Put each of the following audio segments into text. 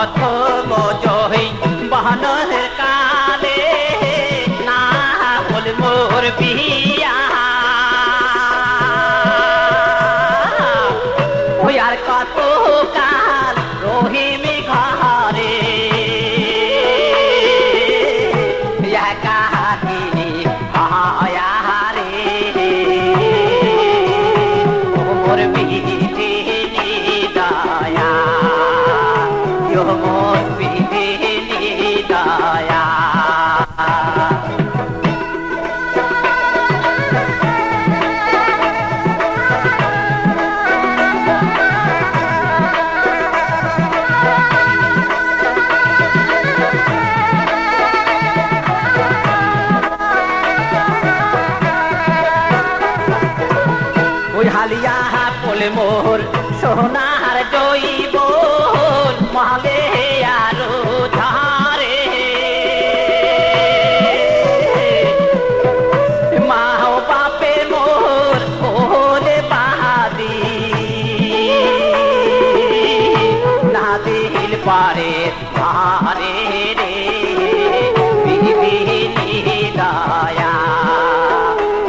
কথা ফুল মোর সোনার জৈব মহালে আলো ধারে মা বাপে মোর ওলে বাহাদি। না দিল পারে ধারে রে দয়া।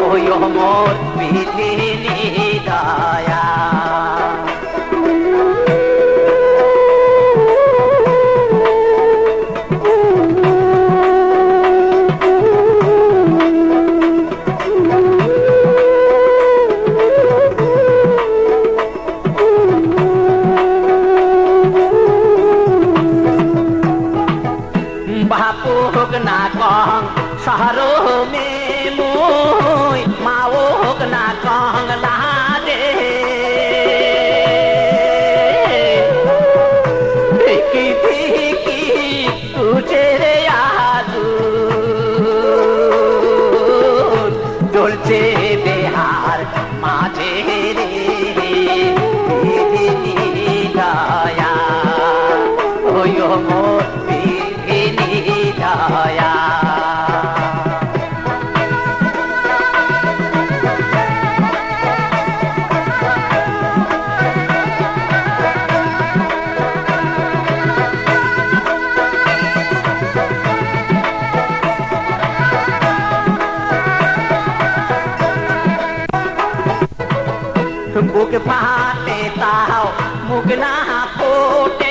ওই মোর বিধিনি দয়া। मुग पाते ताव मुगला पोटे